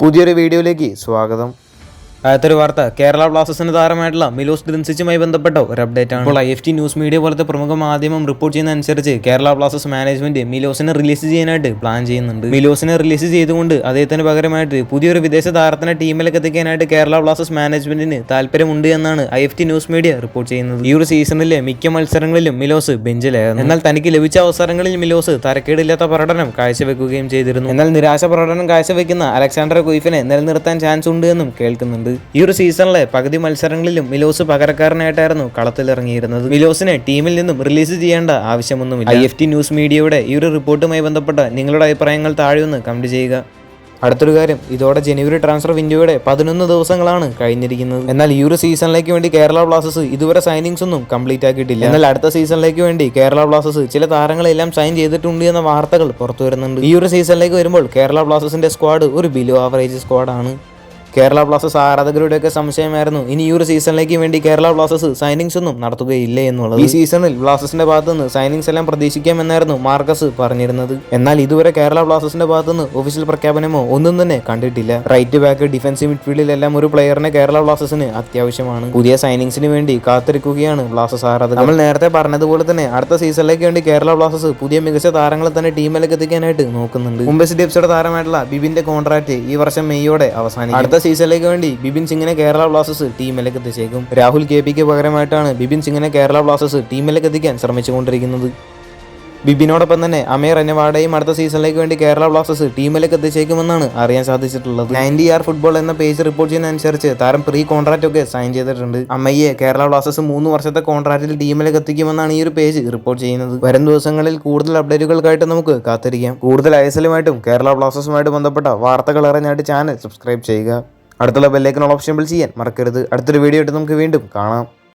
പുതിയൊരു വീഡിയോയിലേക്ക് സ്വാഗതം. അടുത്തൊരു വാർത്ത. കേരള ബ്ലാസ്റ്റേഴ്സിന് താരമായിട്ടുള്ള മിലോസ് ഡ്രിൻസിച്ചുമായി ബന്ധപ്പെട്ട ഒരു അപ്ഡേറ്റ് ആണ്. ഇപ്പോൾ I F T news media പോലത്തെ പ്രമുഖ മാധ്യമം റിപ്പോർട്ട് ചെയ്യുന്ന അനുസരിച്ച് കേരള ബ്ലാസ്റ്റേഴ്സ് മാനേജ്മെന്റ് മിലോസിനെ റിലീസ് ചെയ്യാനായിട്ട് പ്ലാൻ ചെയ്യുന്നുണ്ട്. മിലോസിനെ റിലീസ് ചെയ്തുകൊണ്ട് അദ്ദേഹത്തിന് പകരമായിട്ട് പുതിയൊരു വിദേശ താരത്തിനെ ടീമിലേക്ക് എത്തിക്കാനായിട്ട് കേരള ബ്ലാസ്റ്റേഴ്സ് മാനേജ്മെന്റിന് താല്പര്യമുണ്ട് എന്നാണ് I F T news media report ചെയ്യുന്നത്. ഈ ഒരു സീസണിലെ മിക്ക മത്സരങ്ങളിലും മിലോസ് ബെഞ്ചിലായിരുന്നു. എന്നാൽ തനിക്ക് ലഭിച്ച അവസരങ്ങളിൽ മിലോസ് തരക്കേടില്ലാത്ത പ്രകടനം കാഴ്ചവെക്കുകയും ചെയ്തിരുന്നു. എന്നാൽ നിരാശ പ്രകടനം കാഴ്ചവെക്കുന്ന അലക്സാണ്ടർ കുയിഫിനെ നിലനിർത്താൻ ചാൻസ് ഉണ്ട് എന്നും കേൾക്കുന്നുണ്ട്. ഈ ഒരു സീസണിലെ പകുതി മത്സരങ്ങളിലും മിലോസ് പകരക്കാരനായിട്ടായിരുന്നു കളത്തിലിറങ്ങിയിരുന്നത്. മിലോസിനെ ടീമിൽ നിന്നും റിലീസ് ചെയ്യേണ്ട ആവശ്യമൊന്നുമില്ല. ഐ എഫ് ടി ന്യൂസ് മീഡിയയുടെ ഈ ഒരു റിപ്പോർട്ടുമായി ബന്ധപ്പെട്ട നിങ്ങളുടെ അഭിപ്രായങ്ങൾ താഴെ ഒന്ന് കമന്റ് ചെയ്യുക. അടുത്തൊരു കാര്യം ഇതോടെ ജനുവരി ട്രാൻസ്ഫർ വിൻഡോയുടെ പതിനൊന്ന് ദിവസങ്ങളാണ് കഴിഞ്ഞിരിക്കുന്നത്. എന്നാൽ ഈ ഒരു സീസണിലേക്ക് വേണ്ടി കേരള ബ്ലാസ്റ്റേഴ്സ് ഇതുവരെ സൈനിങ്സ് ഒന്നും കംപ്ലീറ്റ് ആക്കിയിട്ടില്ല. എന്നാൽ അടുത്ത സീസണിലേക്ക് വേണ്ടി കേരള ബ്ലാസ്റ്റേഴ്സ് ചില താരങ്ങളെല്ലാം സൈൻ ചെയ്തിട്ടുണ്ട് എന്ന വാർത്തകൾ പുറത്തു വരുന്നുണ്ട് ഈ ഒരു സീസണിലേക്ക് വരുമ്പോൾ കേരള ബ്ലാസ്റ്റേഴ്സിന്റെ സ്ക്വാഡ് ഒരു ബിലോ ആവറേജ് സ്ക്വാഡാണ് കേരള ബ്ലാസ്റ്റേഴ്സ് ആരാധകരുടെയൊക്കെ സംശയമായിരുന്നു. ഇനി ഈ ഒരു സീസണിലേക്ക് വേണ്ടി കേരള ബ്ലാസ്റ്റേഴ്സ് സൈനിങ്സ് ഒന്നും നടത്തുകയില്ല എന്നുള്ളത്. ഈ സീസണിൽ ബ്ലാസ്റ്റേഴ്സിന്റെ ഭാഗത്തു നിന്ന് സൈനിങ്സ് എല്ലാം പ്രതീക്ഷിക്കാമെന്നായിരുന്നു മാർക്കസ് പറഞ്ഞിരുന്നത്. എന്നാൽ ഇതുവരെ കേരള ബ്ലാസ്റ്റേഴ്സിന്റെ ഭാഗത്തു നിന്ന് ഒഫീഷ്യൽ പ്രഖ്യാപനമോ ഒന്നും തന്നെ കണ്ടിട്ടില്ല. റൈറ്റ് ബാക്ക് ഡിഫൻസീവ് മിഡ്ഫീൽഡിലെല്ലാം ഒരു പ്ലെയറിനെ കേരള ബ്ലാസ്റ്റേഴ്സിന് അത്യാവശ്യമാണ്. പുതിയ സൈനിങ്സിന് വേണ്ടി കാത്തിരിക്കുകയാണ് ബ്ലാസ്റ്റേഴ്സ് ആരാധകർ. നമ്മൾ നേരത്തെ പറഞ്ഞതുപോലെ തന്നെ അടുത്ത സീസണിലേക്ക് വേണ്ടി കേരള ബ്ലാസ്റ്റേഴ്സ് പുതിയ മികച്ച താരങ്ങളെ തന്നെ ടീമിലേക്ക് എത്തിക്കാനായിട്ട് നോക്കുന്നുണ്ട്. മുംബൈ സിറ്റി എഫ്സിയുടെ താരമായിട്ടുള്ള ബിബിന്റെ കോൺട്രാക്ട് ഈ വർഷം മെയ്യോടെ അവസാനിക്കും. അടുത്ത സീസണിലേക്ക് വേണ്ടി ബിബിൻ സിംഗിനെ കേരള ബ്ലാസ്റ്റേഴ്സ് ടീമിലേക്ക് എത്തിച്ചേക്കും. രാഹുൽ കെ പിക്ക് പകരമായിട്ടാണ് ബിബിൻ സിംഗിനെ കേരള ബ്ലാസ്റ്റേഴ്സ് ടീമിലേക്ക് എത്തിക്കാൻ ശ്രമിച്ചുകൊണ്ടിരിക്കുന്നത്. ബിബിനോടൊപ്പം തന്നെ അമീർ അനവാഡയും അടുത്ത സീസണിലേക്ക് വേണ്ടി കേരള ബ്ലാസ്റ്റേഴ്സ് ടീമിലേക്ക് എത്തിച്ചേക്കുമെന്നാണ് അറിയാൻ സാധിച്ചിട്ടുള്ളത്. നയന്റി ആർ ഫുട്ബോൾ എന്ന പേജ് റിപ്പോർട്ട് ചെയ്യുന്ന അനുസരിച്ച് താരം പ്രീ കോൺട്രാക്റ്റ് ഒക്കെ സൈൻ ചെയ്തിട്ടുണ്ട്. അമ്മയെ കേരള ബ്ലാസ്റ്റേഴ്സ് മൂന്ന് വർഷത്തെ കോൺട്രാക്റ്റിൽ ടീമിലേക്ക് എത്തിക്കുമെന്നാണ് ഈ ഒരു പേജ് റിപ്പോർട്ട് ചെയ്യുന്നത്. വരും ദിവസങ്ങളിൽ കൂടുതൽ അപ്ഡേറ്റുകൾക്കായിട്ട് നമുക്ക് കാത്തിരിക്കാം. കൂടുതൽ ഐസലുമായിട്ടും കേരള ബ്ലാസ്റ്റേഴ്സുമായിട്ട് ബന്ധപ്പെട്ട വാർത്തകൾ അറിഞ്ഞായിട്ട് ചാനൽ സബ്സ്ക്രൈബ് ചെയ്യുക. അടുത്തുള്ള ബെല്ലേക്കിനുള്ള ഓപ്ഷൻ ബിൽ ചെയ്യാൻ മറക്കരുത്. അടുത്തൊരു വീഡിയോ ആയിട്ട് നമുക്ക് വീണ്ടും കാണാം.